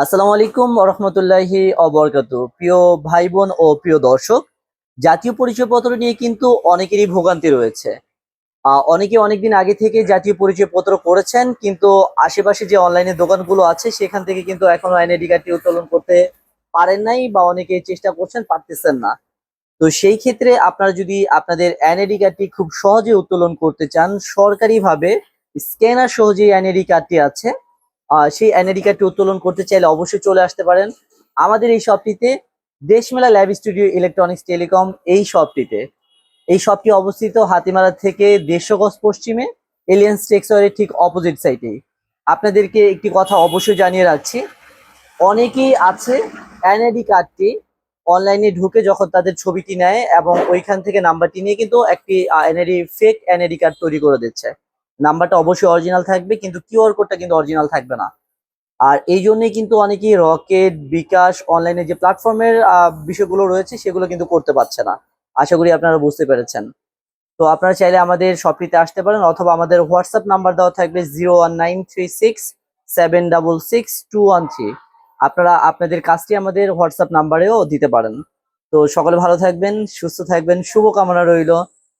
আসসালামু আলাইকুম রহমতুল্লাহি অবরকাত প্রিয় ভাই বোন ও প্রিয় দর্শক, জাতীয় পরিচয়পত্র নিয়ে কিন্তু অনেকেরই ভোগান্তি রয়েছে। অনেকে অনেকদিন আগে থেকে জাতীয় পরিচয়পত্র করেছেন, কিন্তু আশেপাশে যে অনলাইনে দোকানগুলো আছে, সেখান থেকে কিন্তু এখনও এনআইডি কার্ডটি উত্তোলন করতে পারেন নাই বা অনেকে চেষ্টা করছেন, পারতেছেন না। তো সেই ক্ষেত্রে আপনারা যদি আপনাদের এনআইডি কার্ডটি খুব সহজে উত্তোলন করতে চান, সরকারিভাবে, স্ক্যানার সহ যে এনআইডি কার্ডটি আছে। সেই এনআইডি কার্ডটি উত্তোলন করতে চাইলে অবশ্যই চলে আসতে পারেন। আমাদের এই শপটিতে Deshmela lab studio electronics telecom এই শপটিতে। এই শপটি অবস্থিত হাতিমারা থেকে দেড়শো গজ পশ্চিমে, এলিয়েন্স টেক্সওয়ারের ঠিক অপোজিট সাইডে। আপনাদেরকে একটি কথা অবশ্যই জানিয়ে রাখছি, অনেকেই আছে এনআইডি কার্ডটি অনলাইনে ঢুকে যখন তাদের ছবিটি নেয় এবং ওইখান থেকে নাম্বারটি নিয়ে কিন্তু একটি এনআইডি ফেক এনআইডি কার্ড তৈরি করে দিচ্ছে। নাম্বারটা অবশ্যই অরিজিনাল থাকবে, কিন্তু কিউআর কোডটা কিন্তু অরিজিনাল থাকবে না। আর এই জন্যই কিন্তু অনেকেই রকেট বিকাশ অনলাইনে যে প্ল্যাটফর্মের বিষয়গুলো রয়েছে, সেগুলো কিন্তু করতে পারছে না। আশা করি আপনারা বুঝতে পেরেছেন। তো আপনারা চাইলে আমাদের শপটিতে আসতে পারেন, অথবা আমাদের হোয়াটসঅ্যাপ নাম্বার দেওয়া থাকবে zero one nine three six seven double six two one three আপনারা আপনাদের কাজটি আমাদের হোয়াটসঅ্যাপ নাম্বারেও দিতে পারেন। তো সকলে ভালো থাকবেন, সুস্থ থাকবেন, শুভকামনা রইল।